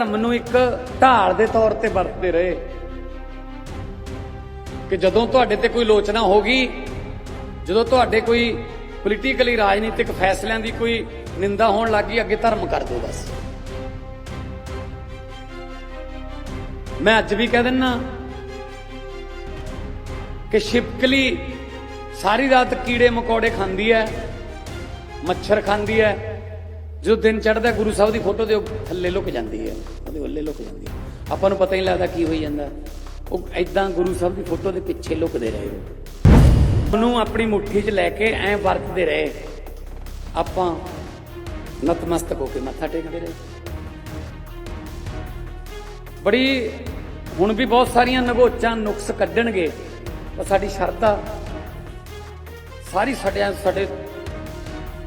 ਧਰਮ ਨੂੰ ਇੱਕ ਢਾਲ ਦੇ ਤੌਰ ਤੇ ਵਰਤਦੇ ਰਹੇ ਕਿ ਜਦੋਂ ਤੁਹਾਡੇ ਤੇ ਕੋਈ ਲੋਚਨਾ ਹੋਗੀ ਜਦੋਂ ਤੁਹਾਡੇ ਕੋਈ ਪੋਲੀਟੀਕਲੀ ਰਾਜਨੀਤਿਕ ਫੈਸਲਿਆਂ ਦੀ ਕੋਈ ਨਿੰਦਾ ਹੋਣ ਲੱਗੀ ਅੱਗੇ ਧਰਮ ਕਰ ਦਿਓ ਬਸ। ਮੈਂ ਅੱਜ ਵੀ ਕਹਿ ਦਿੰਨਾ ਕਿ ਛਿਪਕਲੀ ਸਾਰੀ ਰਾਤ ਕੀੜੇ ਮਕੌੜੇ ਖਾਂਦੀ ਹੈ, ਮੱਛਰ ਖਾਂਦੀ ਹੈ ਜਦੋਂ ਦਿਨ ਚੜ੍ਹਦਾ, ਗੁਰੂ ਸਾਹਿਬ ਦੀ ਫੋਟੋ ਦੇ ਥੱਲੇ ਲੁਕ ਜਾਂਦੀ ਹੈ। ਉਹਦੇ ਉੱਲੇ ਲੁਕ ਜਾਂਦੀ ਹੈ। ਆਪਾਂ ਨੂੰ ਪਤਾ ਹੀ ਨਹੀਂ ਲੱਗਦਾ ਕੀ ਹੋਈ ਜਾਂਦਾ। ਉਹ ਐਦਾਂ ਗੁਰੂ ਸਾਹਿਬ ਦੀ ਫੋਟੋ ਦੇ ਪਿੱਛੇ ਲੁਕਦੇ ਰਹੇ ਉਹਨੂੰ ਆਪਣੀ ਮੁੱਠੀ 'ਚ ਲੈ ਕੇ ਐਂ ਵਰਤਦੇ ਰਹੇ। ਆਪਾਂ ਨਤਮਸਤਕ ਹੋ ਕੇ ਮੱਥਾ ਟੇਕਦੇ ਰਹੇ। ਬੜੀ, ਹੁਣ ਵੀ ਬਹੁਤ ਸਾਰੀਆਂ ਨਗੋਚਾਂ ਨੁਕਸ ਕੱਢਣਗੇ, ਪਰ ਸਾਡੀ ਸ਼ਰਧਾ ਸਾਰੀ ਸਾਡੇ ਸਾਡੇ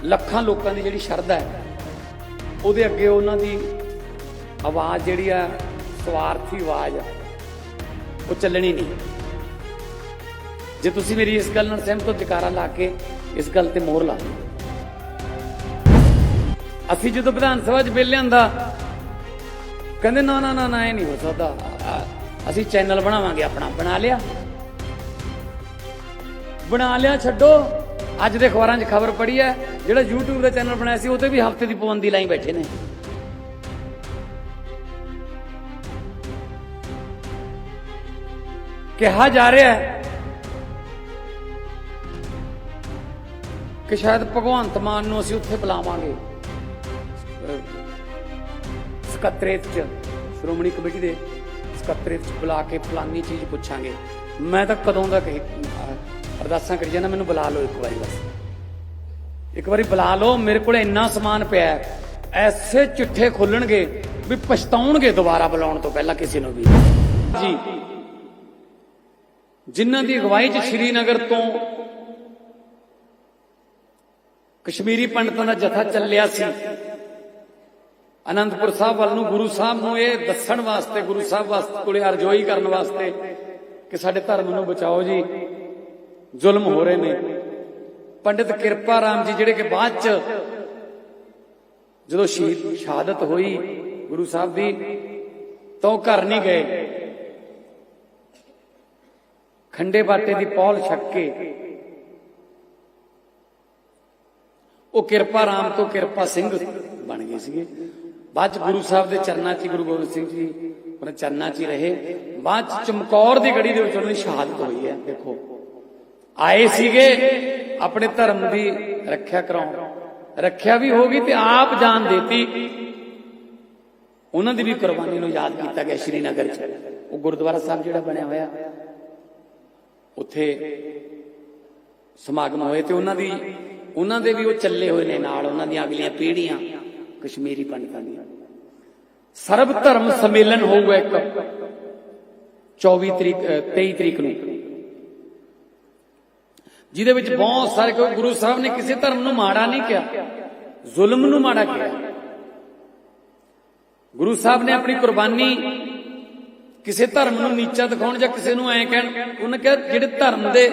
ਲੱਖਾਂ ਲੋਕਾਂ ਦੀ ਜਿਹੜੀ ਸ਼ਰਧਾ ਹੈ ਉਹਦੇ ਅੱਗੇ ਉਹਨਾਂ ਦੀ ਆਵਾਜ਼ ਜਿਹੜੀ ਆ, ਸਵਾਰਥੀ ਆਵਾਜ਼ ਆ, ਉਹ ਚੱਲਣੀ ਨਹੀਂ। ਜੇ ਤੁਸੀਂ ਮੇਰੀ ਇਸ ਗੱਲ ਨਾਲ ਸਹਿਮਤ ਹੋ, ਜਕਾਰਾ ਲਾ ਕੇ ਇਸ ਗੱਲ ਤੇ ਮੋਹਰ ਲਾ ਅਸੀਂ ਜਦੋਂ ਵਿਧਾਨ ਸਭਾ 'ਚ ਬਿੱਲ ਲਿਆਂਦਾ, ਕਹਿੰਦੇ ਨਾ ਨਾ ਨਾ ਨਾ, ਇਹ ਨਹੀਂ ਹੋ ਸਕਦਾ। ਅਸੀਂ ਚੈਨਲ ਬਣਾਵਾਂਗੇ, ਆਪਣਾ ਬਣਾ ਲਿਆ। ਬਣਾ ਲਿਆ, ਛੱਡੋ। ਅੱਜ ਦੇ ਅਖਬਾਰਾਂ 'ਚ ਖਬਰ ਪੜੀ ਹੈ ਜਿਹੜਾ YouTube ਦਾ ਚੈਨਲ ਬਣਾਇਆ ਸੀ ਉਹ ਤੇ ਵੀ ਹਫ਼ਤੇ ਦੀ ਪਾਬੰਦੀ ਲਾਈ ਬੈਠੇ ਨੇ। ਕਿਹਾ ਜਾ ਰਿਹਾ ਹੈ ਕਿ ਸ਼ਾਇਦ ਭਗਵੰਤ ਮਾਨ ਨੂੰ ਅਸੀਂ ਉੱਥੇ ਬੁਲਾਵਾਂਗੇ। ਸਕੱਤਰੇਤ ਚ, ਸ਼੍ਰੋਮਣੀ ਕਮੇਟੀ ਦੇ ਸਕੱਤਰੇਤ ਚ ਬੁਲਾ ਕੇ ਫਲਾਨੀ ਚੀਜ਼ ਪੁੱਛਾਂਗੇ। ਮੈਂ ਤਾਂ ਕਦੋਂ ਦਾ ਕਹੀ ਅਰਦਾਸਾਂ ਕਰੀ ਜਾਣਾ ਮੈਨੂੰ ਬੁਲਾ ਲਓ ਇੱਕ ਵਾਰੀ ਬਸ। ਇੱਕ ਵਾਰੀ ਬੁਲਾ ਲਓ, ਮੇਰੇ ਕੋਲ ਇੰਨਾ ਸਮਾਨ ਪਿਆ ਐਸੇ ਚਿੱਠੇ ਖੋਲਣਗੇ ਵੀ ਪਛਤਾਉਣਗੇ ਦੁਬਾਰਾ ਬੁਲਾਉਣ ਤੋਂ ਪਹਿਲਾਂ ਕਿਸੇ ਨੂੰ ਵੀ। ਜੀ। ਜਿਨ੍ਹਾਂ ਦੀ ਅਗਵਾਈ 'ਚ ਸ਼੍ਰੀਨਗਰ ਤੋਂ ਕਸ਼ਮੀਰੀ ਪੰਡਤਾਂ ਦਾ ਜਥਾ ਚੱਲਿਆ ਸੀ, ਅਨੰਦਪੁਰ ਸਾਹਿਬ ਵੱਲ ਨੂੰ ਗੁਰੂ ਸਾਹਿਬ ਨੂੰ ਇਹ ਦੱਸਣ ਵਾਸਤੇ, ਗੁਰੂ ਸਾਹਿਬ ਵਾਸਤੇ ਕੋਲੇ ਅਰਜ਼ੋਈ ਕਰਨ ਵਾਸਤੇ ਕਿ ਸਾਡੇ ਧਰਮ ਨੂੰ ਬਚਾਓ ਜੀ। ਜ਼ੁਲਮ ਹੋ ਰਹੇ ਨੇ। ਪੰਡਿਤ ਕਿਰਪਾ ਰਾਮ ਜੀ ਜਿਹੜੇ ਕਿ ਬਾਅਦ ਚ ਜਦੋਂ ਸ਼ਹੀਦ ਸ਼ਹਾਦਤ ਹੋਈ, ਗੁਰੂ ਸਾਹਿਬ ਦੀ ਤਾਂ ਉਹ ਘਰ ਨਹੀਂ ਗਏ। ਖੰਡੇ ਬਾਟੇ ਦੀ ਪੌਲ ਛੱਕ ਕੇ ਉਹ ਕਿਰਪਾ ਰਾਮ ਤੋਂ ਕਿਰਪਾ ਸਿੰਘ ਬਣ ਗਏ ਸੀਗੇ। ਬਾਅਦ ਚ ਗੁਰੂ ਸਾਹਿਬ ਦੇ ਚਰਨਾਂ 'ਚ ਹੀ ਗੁਰੂ ਗੋਬਿੰਦ ਸਿੰਘ ਜੀ ਉਹਨਾਂ ਚਰਨਾਂ 'ਚ ਹੀ ਰਹੇ। ਬਾਅਦ ਚ ਚਮਕੌਰ ਦੀ ਗੜੀ ਦੇ ਵਿੱਚ ਉਹਨਾਂ ਦੀ ਸ਼ਹਾਦਤ ਹੋਈ ਹੈ, ਦੇਖੋ। ਆਏ ਸੀਗੇ ਆਪਣੇ ਧਰਮ ਦੀ ਰੱਖਿਆ ਕਰਾਉ ਰੱਖਿਆ ਵੀ ਹੋ ਗਈ ਤੇ ਆਪ ਜਾਨ ਦੇਤੀ। ਉਹਨਾਂ ਦੀ ਵੀ ਕੁਰਬਾਨੀ ਨੂੰ ਯਾਦ ਕੀਤਾ ਗਿਆ ਸ਼੍ਰੀਨਗਰ 'ਚ। ਉਹ ਗੁਰਦੁਆਰਾ ਸਾਹਿਬ ਜਿਹੜਾ ਬਣਿਆ ਹੋਇਆ ਉੱਥੇ ਸਮਾਗਮ ਹੋਏ ਤੇ ਉਹਨਾਂ ਦੀ ਉਹਨਾਂ ਦੇ ਵੀ ਉਹ ਚੱਲੇ ਹੋਏ ਨੇ ਨਾਲ ਉਹਨਾਂ ਦੀਆਂ ਅਗਲੀਆਂ ਪੀੜ੍ਹੀਆਂ ਕਸ਼ਮੀਰੀ ਪੰਡਤਾਂ ਦੀਆਂ। ਸਰਬ ਧਰਮ ਸੰਮੇਲਨ ਹੋਊਗਾ ਇੱਕ 24 ਤਰੀਕ ਅ, 23 ਤਰੀਕ ਨੂੰ। ਜਿਹਦੇ ਵਿੱਚ ਬਹੁਤ ਸਾਰੇ ਕਿਉਂਕਿ ਗੁਰੂ ਸਾਹਿਬ ਨੇ ਕਿਸੇ ਧਰਮ ਨੂੰ ਮਾੜਾ ਨਹੀਂ ਕਿਹਾ, ਜ਼ੁਲਮ ਨੂੰ ਮਾੜਾ ਕਿਹਾ। ਗੁਰੂ ਸਾਹਿਬ ਨੇ ਆਪਣੀ ਕੁਰਬਾਨੀ ਕਿਸੇ ਧਰਮ ਨੂੰ ਨੀਚਾ ਦਿਖਾਉਣ ਜਾਂ ਕਿਸੇ ਨੂੰ ਐਂ ਕਹਿਣ, ਉਹਨੇ ਕਿਹਾ ਜਿਹੜੇ ਧਰਮ ਦੇ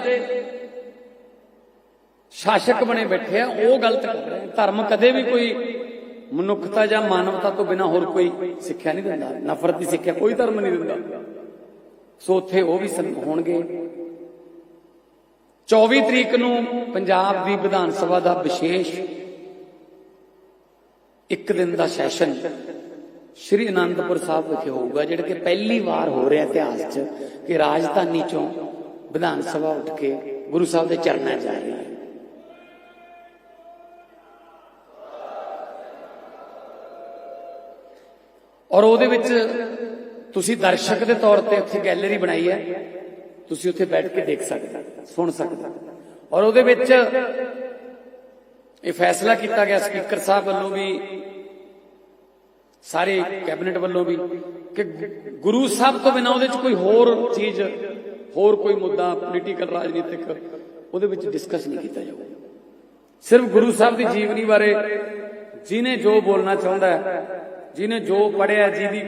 ਸ਼ਾਸਕ ਬਣੇ ਬੈਠੇ ਆ, ਉਹ ਗਲਤ ਕਰ ਰਹੇ ਧਰਮ ਕਦੇ ਵੀ ਕੋਈ ਮਨੁੱਖਤਾ ਜਾਂ ਮਾਨਵਤਾ ਤੋਂ ਬਿਨਾ ਹੋਰ ਕੋਈ ਸਿੱਖਿਆ ਨਹੀਂ ਦਿੰਦਾ। ਨਫ਼ਰਤ ਦੀ ਸਿੱਖਿਆ ਕੋਈ ਧਰਮ ਨਹੀਂ ਦਿੰਦਾ। ਸੋ ਉੱਥੇ ਉਹ ਵੀ ਸਨ- ਹੋਣਗੇ। 24 ਤਰੀਕ ਨੂੰ ਪੰਜਾਬ ਦੀ ਵਿਧਾਨ ਸਭਾ ਦਾ ਵਿਸ਼ੇਸ਼ ਇੱਕ ਦਿਨ ਦਾ ਸੈਸ਼ਨ ਸ਼੍ਰੀ ਅਨੰਦਪੁਰ ਸਾਹਿਬ ਵਿਖੇ ਹੋਊਗਾ, ਜਿਹੜਾ ਕਿ ਪਹਿਲੀ ਵਾਰ ਹੋ ਰਿਹਾ ਇਤਿਹਾਸ 'ਚ ਕਿ ਰਾਜਧਾਨੀ ਚੋਂ ਵਿਧਾਨ ਸਭਾ ਉੱਠ ਕੇ ਗੁਰੂ ਸਾਹਿਬ ਦੇ ਚਰਨਾਂ 'ਚ ਆ ਰਹੀ ਹੈ। ਔਰ ਉਹਦੇ ਵਿੱਚ ਤੁਸੀਂ ਦਰਸ਼ਕ ਦੇ ਤੌਰ ਤੇ ਉੱਥੇ ਗੈਲਰੀ ਬਣਾਈ ਹੈ। ਤੁਸੀਂ ਉੱਥੇ ਬੈਠ ਕੇ ਦੇਖ ਸਕਦੇ ਸੁਣ ਸਕਦੇ ਔਰ ਉਹਦੇ ਵਿੱਚ ਇਹ ਫੈਸਲਾ ਕੀਤਾ ਗਿਆ ਸਪੀਕਰ ਸਾਹਿਬ ਵੱਲੋਂ ਵੀ, ਸਾਰੇ ਕੈਬਨਿਟ ਵੱਲੋਂ ਵੀ, ਕਿ ਗੁਰੂ ਸਾਹਿਬ ਤੋਂ ਬਿਨਾਂ ਉਹਦੇ ਵਿੱਚ ਕੋਈ ਹੋਰ ਚੀਜ਼, ਹੋਰ ਕੋਈ ਮੁੱਦਾ ਪੋਲੀਟੀਕਲ ਰਾਜਨੀਤਿਕ, ਉਹਦੇ ਵਿੱਚ ਡਿਸਕਸ ਨਹੀਂ ਕੀਤਾ ਜਾਊਗਾ। ਸਿਰਫ ਗੁਰੂ ਸਾਹਿਬ ਦੀ ਜੀਵਨੀ ਬਾਰੇ, ਜਿਹਨੇ ਜੋ ਬੋਲਣਾ ਚਾਹੁੰਦਾ ਹੈ, ਜਿਹਨੇ ਜੋ ਪੜਿਆ ਜਿਹਦੀ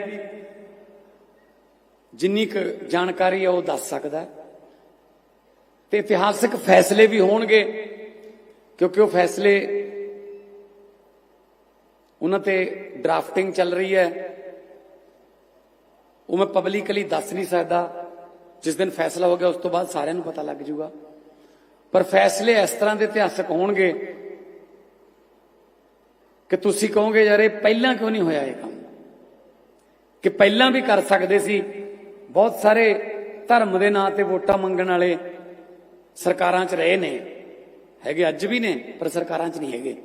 ਜਿੰਨੀ ਕੁ ਜਾਣਕਾਰੀ ਹੈ ਉਹ ਦੱਸ ਸਕਦਾ ਹੈ। ਤੇ ਇਤਿਹਾਸਕ ਫੈਸਲੇ ਵੀ ਹੋਣਗੇ, ਕਿਉਂਕਿ ਉਹ ਫੈਸਲੇ ਉਹਨਾਂ ਤੇ ਡਰਾਫਟਿੰਗ ਚੱਲ ਰਹੀ ਹੈ। ਉਹ ਮੈਂ ਪਬਲਿਕਲੀ ਦੱਸ ਨਹੀਂ ਸਕਦਾ। ਜਿਸ ਦਿਨ ਫੈਸਲਾ ਹੋ ਗਿਆ ਉਸ ਤੋਂ ਬਾਅਦ ਸਾਰਿਆਂ ਨੂੰ ਪਤਾ ਲੱਗ ਜਾਊਗਾ। ਪਰ ਫੈਸਲੇ ਇਸ ਤਰ੍ਹਾਂ ਦੇ ਇਤਿਹਾਸਕ ਹੋਣਗੇ ਕਿ ਤੁਸੀਂ ਕਹੋਗੇ, ਯਾਰ ਇਹ ਪਹਿਲਾਂ ਕਿਉਂ ਨਹੀਂ ਹੋਇਆ ਇਹ ਕੰਮ? ਕਿ ਪਹਿਲਾਂ ਵੀ ਕਰ ਸਕਦੇ ਸੀ? ਬਹੁਤ ਸਾਰੇ ਧਰਮ ਦੇ ਨਾਂ ਤੇ ਵੋਟਾਂ ਮੰਗਣ ਵਾਲੇ ਸਰਕਾਰਾਂ 'ਚ ਰਹੇ ਨੇ। ਹੈਗੇ ਅੱਜ ਵੀ ਨੇ, ਪਰ ਸਰਕਾਰਾਂ 'ਚ ਨਹੀਂ ਹੈਗੇ।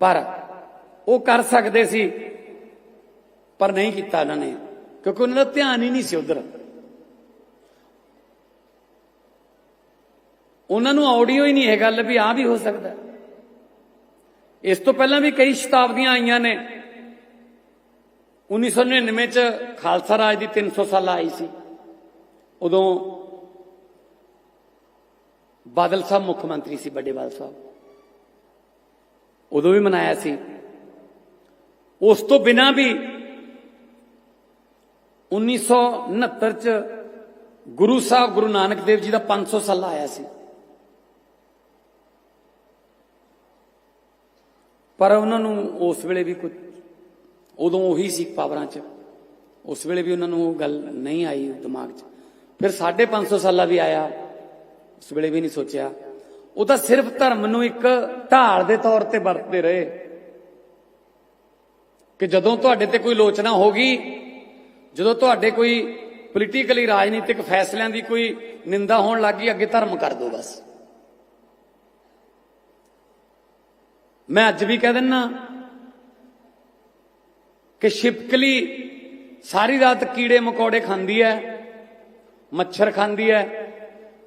ਪਰ ਉਹ ਕਰ ਸਕਦੇ ਸੀ, ਪਰ ਨਹੀਂ ਕੀਤਾ ਉਹਨਾਂ ਨੇ, ਕਿਉਂਕਿ ਉਹਨਾਂ ਦਾ ਧਿਆਨ ਹੀ ਨਹੀਂ ਸੀ ਉਧਰ। ਉਹਨਾਂ ਨੂੰ ਆਡੀਓ ਹੀ ਨਹੀਂ ਹੈ ਗੱਲ ਵੀ ਆ ਵੀ ਹੋ ਸਕਦਾ। ਇਸ ਤੋਂ ਪਹਿਲਾਂ ਵੀ ਕਈ ਸ਼ਤਾਬਦੀਆਂ ਆਈਆਂ ਨੇ 1999 ਚ ਖਾਲਸਾ ਰਾਜ ਦੀ 300 ਸਾਲ ਆਈ ਸੀ। ਉਦੋਂ ਬਾਦਲ ਸਾਹਿਬ ਮੁੱਖ ਮੰਤਰੀ ਸੀ ਵੱਡੇ ਬਾਦਲ ਸਾਹਿਬ। ਉਦੋਂ ਵੀ ਮਨਾਇਆ ਸੀ। ਉਸ ਤੋਂ ਬਿਨਾ ਵੀ 1969 ਚ ਗੁਰੂ ਸਾਹਿਬ ਗੁਰੂ ਨਾਨਕ ਦੇਵ ਜੀ ਦਾ 500 ਸਾਲਾ ਆਇਆ ਸੀ। ਪਰ ਉਹਨਾਂ ਨੂੰ ਉਸ ਵੇਲੇ ਵੀ ਕੁਝ ਉਦੋਂ ਉਹੀ ਸੀ ਪਾਵਰਾਂ 'ਚ। ਉਸ ਵੇਲੇ ਵੀ ਉਹਨਾਂ ਨੂੰ ਉਹ ਗੱਲ ਨਹੀਂ ਆਈ ਦਿਮਾਗ 'ਚ। ਫਿਰ 550 ਸਾਲਾਂ ਵੀ ਆਇਆ, ਉਸ ਵੇਲੇ ਵੀ ਨਹੀਂ ਸੋਚਿਆ। ਉਹ ਤਾਂ ਸਿਰਫ ਧਰਮ ਨੂੰ ਇੱਕ ਢਾਲ ਦੇ ਤੌਰ ਤੇ ਵਰਤਦੇ ਰਹੇ। ਕਿ ਜਦੋਂ ਤੁਹਾਡੇ ਤੇ ਕੋਈ ਲੋਚਨਾ ਹੋਗੀ ਜਦੋਂ ਤੁਹਾਡੇ ਕੋਈ ਪੋਲੀਟੀਕਲੀ ਰਾਜਨੀਤਿਕ ਫੈਸਲਿਆਂ ਦੀ ਕੋਈ ਨਿੰਦਾ ਹੋਣ ਲੱਗੀ ਅੱਗੇ ਧਰਮ ਕਰ ਦਿਓ ਬਸ। ਮੈਂ ਅੱਜ ਵੀ ਕਹਿ ਦਿੰਨਾ ਕਿ ਛਿਪਕਲੀ ਸਾਰੀ ਰਾਤ ਕੀੜੇ ਮਕੌੜੇ ਖਾਂਦੀ ਹੈ, ਮੱਛਰ ਖਾਂਦੀ ਹੈ,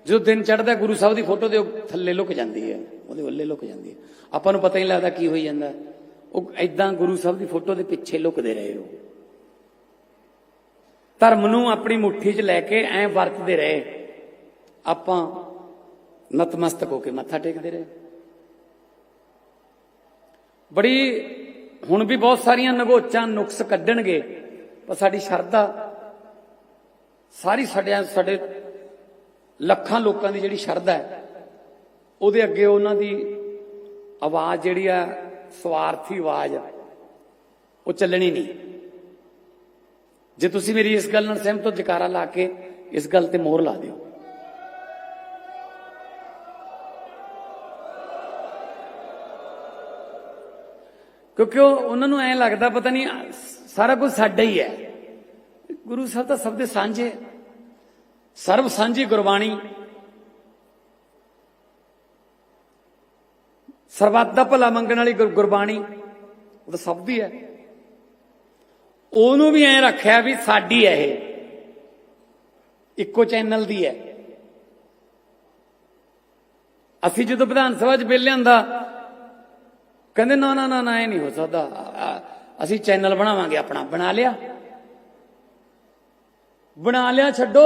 ਜਦੋਂ ਦਿਨ ਚੜਦਾ ਗੁਰੂ ਸਾਹਿਬ ਦੀ ਫੋਟੋ ਦੇ ਥੱਲੇ ਲੁਕ ਜਾਂਦੀ ਹੈ, ਉਹਦੇ ਵੱਲੇ ਲੁਕ ਜਾਂਦੀ ਹੈ। ਆਪਾਂ ਨੂੰ ਪਤਾ ਹੀ ਨਹੀਂ ਲੱਗਦਾ ਕੀ ਹੋਈ ਜਾਂਦਾ। ਉਹ ਐਦਾਂ ਗੁਰੂ ਸਾਹਿਬ ਦੀ ਫੋਟੋ ਦੇ ਪਿੱਛੇ ਲੁਕਦੇ ਰਹੇ ਉਹ। ਧਰਮ ਨੂੰ ਆਪਣੀ ਮੁੱਠੀ 'ਚ ਲੈ ਕੇ ਐ ਵਰਤਦੇ ਰਹੇ। ਆਪਾਂ ਨਤਮਸਤਕ ਹੋ ਕੇ ਮੱਥਾ ਟੇਕਦੇ ਰਹੇ। ਬੜੀ ਹੁਣ ਵੀ ਬਹੁਤ ਸਾਰੀਆਂ ਨਗੋਚਾਂ ਨੁਕਸ ਕੱਢਣਗੇ, ਪਰ ਸਾਡੀ ਸ਼ਰਧਾ, ਸਾਰੀ ਸਾਡੇ ਸਾਡੇ ਲੱਖਾਂ ਲੋਕਾਂ ਦੀ ਜਿਹੜੀ ਸ਼ਰਧਾ ਹੈ, ਉਹਦੇ ਅੱਗੇ ਉਹਨਾਂ ਦੀ ਆਵਾਜ਼ ਜਿਹੜੀ ਆ, ਸਵਾਰਥੀ ਆਵਾਜ਼ ਉਹ ਚੱਲਣੀ ਨਹੀਂ। ਜੇ ਤੁਸੀਂ ਮੇਰੀ ਇਸ ਗੱਲ ਨਾਲ ਸਹਿਮਤ ਹੋ, ਜਕਾਰਾ ਲਾ ਕੇ ਇਸ ਗੱਲ ਤੇ ਮੋਹਰ ਲਾ ਦਿਓ। ਕਿਉਂਕਿ ਉਹਨਾਂ ਨੂੰ ਐ ਲੱਗਦਾ ਪਤਾ ਨਹੀਂ, ਸਾਰਾ ਕੁਝ ਸਾਡਾ ਹੀ ਹੈ। ਗੁਰੂ ਸਾਹਿਬ ਤਾਂ ਸਭ ਦੇ ਸਾਂਝੇ ਸਰਬ ਸਾਂਝੀ ਗੁਰਬਾਣੀ। ਸਰਬੱਤ ਦਾ ਭਲਾ ਮੰਗਣ ਵਾਲੀ ਗੁਰ- ਗੁਰਬਾਣੀ, ਉਹ ਤਾਂ ਸਭ ਦੀ ਹੈ। ਉਹਨੂੰ ਵੀ ਐ ਰੱਖਿਆ ਵੀ ਸਾਡੀ ਹੈ ਇਹ। ਇੱਕੋ ਚੈਨਲ ਦੀ ਹੈ। ਅਸੀਂ ਜਦੋਂ ਵਿਧਾਨ ਸਭਾ 'ਚ ਬਿੱਲ ਲਿਆਂਦਾ ਕਹਿੰਦੇ, ਨਾ ਨਾ ਨਾ ਨਾ, ਇਹ ਨਹੀਂ ਹੋ ਸਕਦਾ। ਅਸੀਂ ਚੈਨਲ ਬਣਾਵਾਂਗੇ ਆਪਣਾ। ਬਣਾ ਲਿਆ। ਬਣਾ ਲਿਆ, ਛੱਡੋ।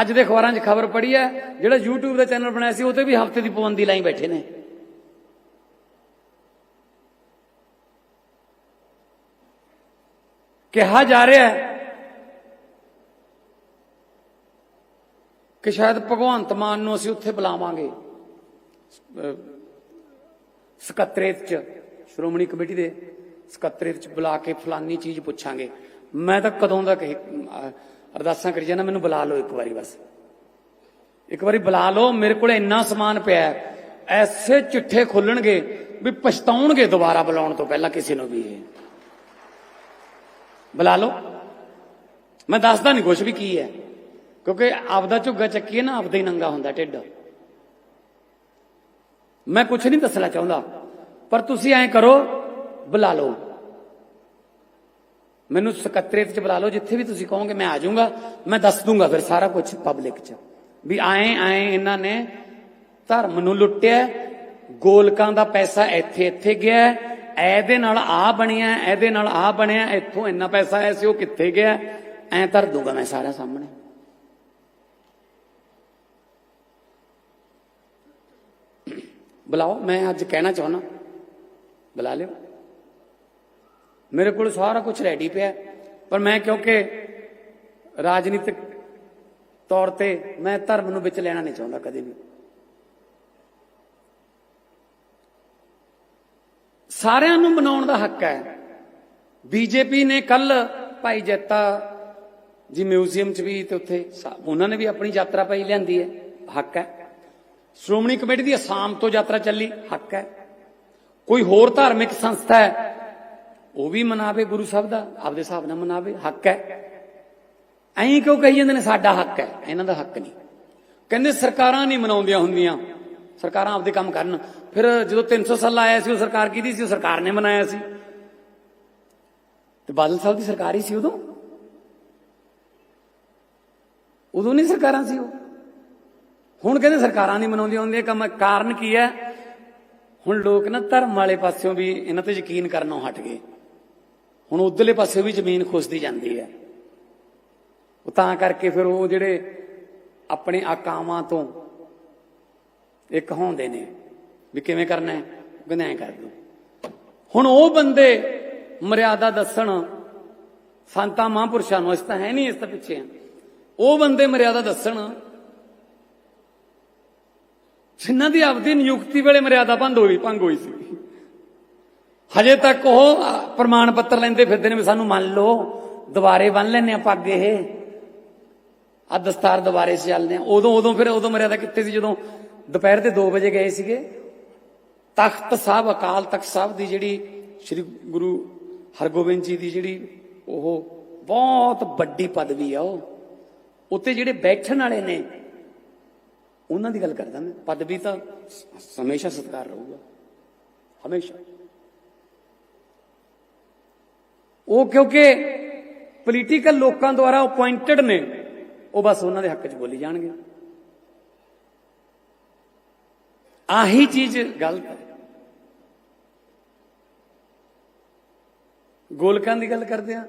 ਅੱਜ ਦੇ ਅਖਬਾਰਾਂ 'ਚ ਖਬਰ ਪੜੀ ਹੈ, ਜਿਹੜਾ YouTube ਦਾ ਚੈਨਲ ਬਣਾਇਆ ਸੀ, ਉਹ ਤੇ ਵੀ ਹਫ਼ਤੇ ਦੀ ਪਾਬੰਦੀ ਲਾਈ ਬੈਠੇ ਨੇ। ਕਿਹਾ ਜਾ ਰਿਹਾ ਹੈ ਕਿ ਸ਼ਾਇਦ ਭਗਵੰਤ ਮਾਨ ਨੂੰ ਅਸੀਂ ਉੱਥੇ ਬੁਲਾਵਾਂਗੇ। ਸਕੱਤਰੇਤ ਚ, ਸ਼੍ਰੋਮਣੀ ਕਮੇਟੀ ਦੇ ਸਕੱਤਰੇਤ ਚ ਬੁਲਾ ਕੇ ਫਲਾਨੀ ਚੀਜ਼ ਪੁੱਛਾਂਗੇ। ਮੈਂ ਤਾਂ ਕਦੋਂ ਦਾ ਕਹੀ ਅਰਦਾਸਾਂ ਕਰੀ ਜਾਣਾ ਮੈਨੂੰ ਬੁਲਾ ਲਓ ਇੱਕ ਵਾਰੀ ਬਸ। ਇੱਕ ਵਾਰੀ ਬੁਲਾ ਲਓ, ਮੇਰੇ ਕੋਲ ਇੰਨਾ ਸਮਾਨ ਪਿਆ ਐਸੇ ਚਿੱਠੇ ਖੋਲਣਗੇ ਵੀ ਪਛਤਾਉਣਗੇ ਦੁਬਾਰਾ ਬੁਲਾਉਣ ਤੋਂ ਪਹਿਲਾਂ ਕਿਸੇ ਨੂੰ ਵੀ ਇਹ। ਬੁਲਾ ਲਓ। ਮੈਂ ਦੱਸਦਾ ਨਹੀਂ ਕੁਛ ਵੀ ਕੀ ਹੈ। ਕਿਉਂਕਿ ਆਪਦਾ ਝੁੱਗਾ ਚੱਕੀਏ ਨਾ, ਆਪਦਾ ਹੀ ਨੰਗਾ ਹੁੰਦਾ ਢਿੱਡ। ਮੈਂ ਕੁਝ ਨਹੀਂ ਦੱਸਣਾ ਚਾਹੁੰਦਾ। ਪਰ ਤੁਸੀਂ ਐਂ ਕਰੋ, ਬੁਲਾ ਲਓ। ਮੈਨੂੰ ਸਕੱਤਰੇਤ ਚ ਬੁਲਾ ਲਓ, ਜਿੱਥੇ ਵੀ ਤੁਸੀਂ ਕਹੋਗੇ ਮੈਂ ਆ ਜਾਊਂਗਾ। ਮੈਂ ਦੱਸ ਦੂੰਗਾ ਫਿਰ ਸਾਰਾ ਕੁਝ ਪਬਲਿਕ ਚ। ਵੀ ਆਏ ਆਏ ਇਹਨਾਂ ਨੇ ਧਰਮ ਨੂੰ ਲੁੱਟਿਆ ਗੋਲਕਾਂ ਦਾ ਪੈਸਾ ਇੱਥੇ ਇੱਥੇ ਗਿਆ ਇਹਦੇ ਨਾਲ ਆ ਬਣਿਆ, ਇਹਦੇ ਨਾਲ ਆ ਬਣਿਆ। ਇੱਥੋਂ ਇੰਨਾ ਪੈਸਾ ਆਇਆ ਸੀ, ਉਹ ਕਿੱਥੇ ਗਿਆ ਐਂ ਧਰ ਦੂੰਗਾ ਮੈਂ ਸਾਰਾ ਸਾਹਮਣੇ। ਬੁਲਾਓ, ਮੈਂ ਅੱਜ ਕਹਿਣਾ ਚਾਹੁੰਦਾ। ਬੁਲਾ ਲਿਓ। ਮੇਰੇ ਕੋਲ ਸਾਰਾ ਕੁਝ ਰੈਡੀ ਪਿਆ ਪਰ ਮੈਂ ਕਿਉਂਕਿ ਰਾਜਨੀਤਿਕ ਤੌਰ ਤੇ ਮੈਂ ਧਰਮ ਨੂੰ ਵਿੱਚ ਲੈਣਾ ਨਹੀਂ ਚਾਹੁੰਦਾ ਕਦੇ ਵੀ। ਸਾਰਿਆਂ ਨੂੰ ਬਣਾਉਣ ਦਾ ਹੱਕ ਹੈ। ਬੀਜੇਪੀ ਨੇ ਕੱਲ ਭਾਈ ਜੱਤਾ ਜੀ ਮਿਊਜ਼ੀਅਮ 'ਚ ਵੀ ਤੇ ਉੱਥੇ ਉਹਨਾਂ ਨੇ ਵੀ ਆਪਣੀ ਯਾਤਰਾ ਭਾਈ ਲਿਆਂਦੀ ਹੈ। ਹੱਕ ਹੈ। ਸ਼੍ਰੋਮਣੀ ਕਮੇਟੀ ਦੀ ਅਸਾਮ ਤੋਂ ਯਾਤਰਾ ਚੱਲੀ, ਹੱਕ ਹੈ। ਕੋਈ ਹੋਰ ਧਾਰਮਿਕ ਸੰਸਥਾ ਹੈ, ਉਹ ਵੀ ਮਨਾਵੇ ਗੁਰੂ ਸਾਹਿਬ ਦਾ, ਆਪਦੇ ਹਿਸਾਬ ਨਾਲ ਮਨਾਵੇ, ਹੱਕ ਹੈ। ਐਂ ਕਿਉਂ ਕਹੀ ਜਾਂਦੇ ਨੇ, ਸਾਡਾ ਹੱਕ ਹੈ, ਇਹਨਾਂ ਦਾ ਹੱਕ ਨਹੀਂ। ਕਹਿੰਦੇ ਸਰਕਾਰਾਂ ਨਹੀਂ ਮਨਾਉਂਦੀਆਂ ਹੁੰਦੀਆਂ, ਸਰਕਾਰਾਂ ਆਪਦੇ ਕੰਮ ਕਰਨ। ਫਿਰ ਜਦੋਂ 300 ਸਾਲ ਆਇਆ ਸੀ, ਉਹ ਸਰਕਾਰ ਕਿਹਦੀ ਸੀ? ਉਹ ਸਰਕਾਰ ਨੇ ਮਨਾਇਆ ਸੀ। ਤੇ ਬਾਦਲ ਸਾਹਿਬ ਦੀ ਸਰਕਾਰ ਹੀ ਸੀ ਉਦੋਂ? ਉਦੋਂ ਨਹੀਂ ਸਰਕਾਰਾਂ ਸੀ ਉਹ। ਹੁਣ ਕਹਿੰਦੇ ਸਰਕਾਰਾਂ ਨਹੀਂ ਮਨਾਉਂਦੀਆਂ ਹੁੰਦੀਆਂ ਕੰਮ ਕਾਰਨ ਕੀ ਹੈ? ਹੁਣ ਲੋਕ ਨਾ ਧਰਮ ਵਾਲੇ ਪਾਸਿਓਂ ਵੀ ਇਹਨਾਂ ਤੇ ਯਕੀਨ ਕਰਨੋਂ ਹਟ ਗਏ। ਹੁਣ ਉਧਰਲੇ ਪਾਸੇ ਵੀ ਜ਼ਮੀਨ ਖੁਸਦੀ ਜਾਂਦੀ ਹੈ। ਉਹ ਤਾਂ ਕਰਕੇ ਫਿਰ ਉਹ ਜਿਹੜੇ ਆਪਣੇ ਆਕਾਵਾਂ ਤੋਂ ਇੱਕ ਹੁੰਦੇ ਨੇ, ਵੀ ਕਿਵੇਂ ਕਰਨਾ ਹੈ? ਉਹ ਕਰ ਦੋ। ਹੁਣ ਉਹ ਬੰਦੇ ਮਰਿਆਦਾ ਦੱਸਣ, ਸੰਤਾਂ ਮਹਾਂਪੁਰਸ਼ਾਂ ਨੂੰ ਇਸ ਤਾਂ ਹੈ ਨਹੀਂ ਇਸ ਤਾਂ ਪਿੱਛੇ। ਆ ਉਹ ਬੰਦੇ ਮਰਿਆਦਾ ਦੱਸਣ ਜਿਨ੍ਹਾਂ ਦੀ ਆਪਦੀ ਨਿਯੁਕਤੀ ਵੇਲੇ ਮਰਿਆਦਾ ਭੰਗ ਹੋਈ ਭੰਗ ਹੋਈ ਸੀ। ਹਜੇ ਤੱਕ ਉਹ ਪ੍ਰਮਾਣ ਪੱਤਰ ਲੈਂਦੇ ਫਿਰਦੇ ਨੇ ਵੀ ਸਾਨੂੰ ਮੰਨ ਲਓ, ਦੁਬਾਰੇ ਬੰਨ ਲੈਨੇ ਆ ਪੱਗ ਇਹ। ਆ ਦਸਤਾਰ ਦੁਬਾਰੇ ਸੇ ਚੱਲਦੇ ਆ ਉਦੋਂ ਉਦੋਂ ਫਿਰ ਉਦੋਂ ਮਰਿਆਦਾ ਕਿੱਥੇ ਸੀ? ਜਦੋਂ ਦੁਪਹਿਰ ਦੇ 2 ਵਜੇ ਗਏ ਸੀਗੇ, ਤਖਤ ਸਾਹਿਬ, ਅਕਾਲ ਤਖਤ ਸਾਹਿਬ ਦੀ ਜਿਹੜੀ ਸ੍ਰੀ ਗੁਰੂ ਹਰਗੋਬਿੰਦ ਜੀ ਦੀ ਜਿਹੜੀ ਉਹ ਬਹੁਤ ਵੱਡੀ ਪਦਵੀ ਆ ਉਹ। ਉੱਤੇ ਜਿਹੜੇ ਬੈਠਣ ਵਾਲੇ ਨੇ ਉਹਨਾਂ ਦੀ ਗੱਲ ਕਰਦਾ ਮੈਂ। ਪਦਵੀ ਤਾਂ ਹਮੇਸ਼ਾ ਸਤਿਕਾਰ ਰਹੂਗਾ। ਹਮੇਸ਼ਾ। ਉਹ ਕਿਉਂਕਿ ਪੋਲੀਟੀਕਲ ਲੋਕਾਂ ਦੁਆਰਾ ਅਪਾਇੰਟਡ ਨੇ, ਉਹ ਬਸ ਉਹਨਾਂ ਦੇ ਹੱਕ 'ਚ ਬੋਲੀ ਜਾਣਗੇ। ਆਹੀ ਚੀਜ਼ ਗਲਤ ਹੈ ਗੋਲਕਾਂ ਦੀ ਗੱਲ ਕਰਦੇ ਆ।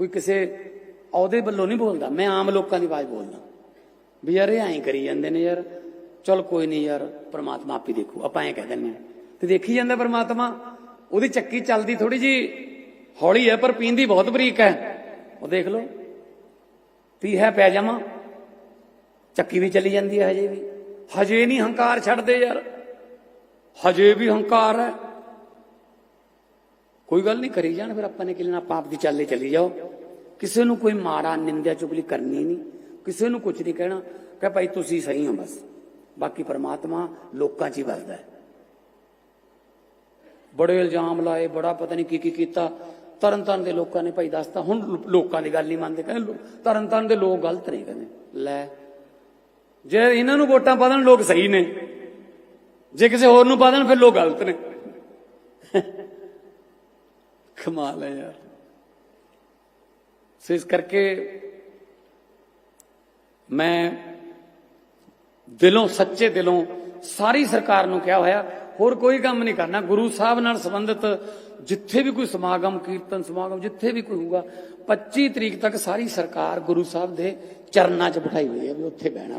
ਕੋਈ ਕਿਸੇ ਅਹੁਦੇ ਵੱਲੋਂ ਨਹੀਂ ਬੋਲਦਾ। ਮੈਂ ਆਮ ਲੋਕਾਂ ਦੀ ਆਵਾਜ਼ ਬੋਲਦਾ। ਵੀ ਯਾਰ ਇਹ ਐਂ ਕਰੀ ਜਾਂਦੇ ਨੇ ਯਾਰ। ਚਲ ਕੋਈ ਨਹੀਂ ਯਾਰ, ਪ੍ਰਮਾਤਮਾ ਹੀ ਦੇਖੂ। ਆਪਾਂ ਐਂ ਕਹਿ ਦਿੰਦੇ ਹਾਂ। ਤੇ ਦੇਖੀ ਜਾਂਦਾ ਪ੍ਰਮਾਤਮਾ? ਉਹਦੀ ਚੱਕੀ ਚੱਲਦੀ ਥੋੜੀ ਜੀ ਹੌਲੀ ਹੈ, ਪਰ ਪੀਂਦੀ ਬਹੁਤ ਬਰੀਕ ਹੈ। ਉਹ ਦੇਖ ਲਓ। ਪੀ ਹੈ ਪੈ ਜਾਵਾਂ ਚੱਕੀ ਵੀ ਚਲੀ ਜਾਂਦੀ ਹੈ ਹਜੇ ਵੀ। ਹਜੇ ਨਹੀਂ ਹੰਕਾਰ ਛੱਡਦੇ ਯਾਰ। ਹਜੇ ਵੀ ਹੰਕਾਰ ਹੈ। ਕੋਈ ਗੱਲ ਨਹੀਂ ਕਰੀ ਜਾਣ, ਫਿਰ ਆਪਾਂ ਨੇ ਕਿ ਲੈਣਾ ਆਪਾਂ ਆਪਦੀ ਚੱਲੇ ਚਲੀ ਜਾਓ। ਕਿਸੇ ਨੂੰ ਕੋਈ ਮਾਰਾ ਨਿੰਦਿਆ ਚੁਗਲੀ ਕਰਨੀ ਨਹੀਂ। ਕਿਸੇ ਨੂੰ ਕੁਝ ਨਹੀਂ ਕਹਿਣਾ। ਕਿ ਭਾਈ ਤੁਸੀਂ ਸਹੀ ਹੋ ਬਸ। ਬਾਕੀ ਪਰਮਾਤਮਾ ਲੋਕਾਂ 'ਚ ਹੀ ਵਸਦਾ ਹੈ। ਬੜੇ ਇਲਜ਼ਾਮ ਲਾਏ, ਬੜਾ ਪਤਾ ਨਹੀਂ ਕੀ ਕੀ ਕੀਤਾ। ਤਰਨਤਾਰਨ ਦੇ ਲੋਕਾਂ ਨੇ ਭਾਈ ਦੱਸਤਾ, ਹੁਣ ਲੋਕਾਂ ਦੀ ਗੱਲ ਨਹੀਂ ਮੰਨਦੇ। ਕਹਿੰਦੇ ਲੋ- ਤਰਨਤਾਰਨ ਦੇ ਲੋਕ ਗਲਤ ਨਹੀਂ ਕਹਿੰਦੇ। ਲੈ, ਜੇ ਇਹਨਾਂ ਨੂੰ ਵੋਟਾਂ ਪਾ ਦੇਣ, ਲੋਕ ਸਹੀ ਨੇ। ਜੇ ਕਿਸੇ ਹੋਰ ਨੂੰ ਪਾ ਦੇਣ, ਫਿਰ ਲੋਕ ਗਲਤ ਨੇ। ਕਮਾਲ ਹੈ ਯਾਰ। ਸੋ ਇਸ ਕਰਕੇ ਮੈਂ ਦਿਲੋਂ, ਸੱਚੇ ਦਿਲੋਂ ਸਾਰੀ ਸਰਕਾਰ ਨੂੰ ਕਿਹਾ ਹੋਇਆ, ਹੋਰ ਕੋਈ ਕੰਮ ਨਹੀਂ ਕਰਨਾ। ਗੁਰੂ ਸਾਹਿਬ ਨਾਲ ਸੰਬੰਧਿਤ ਜਿੱਥੇ ਵੀ ਕੋਈ ਸਮਾਗਮ, ਕੀਰਤਨ ਸਮਾਗਮ, ਜਿੱਥੇ ਵੀ ਕੋਈ ਹੋਊਗਾ 25 ਤਰੀਕ ਤੱਕ ਸਾਰੀ ਸਰਕਾਰ ਗੁਰੂ ਸਾਹਿਬ ਦੇ ਚਰਨਾਂ 'ਚ ਬਿਠਾਈ ਹੋਈ ਹੈ ਵੀ ਉੱਥੇ ਬਹਿਣਾ ਬਸ।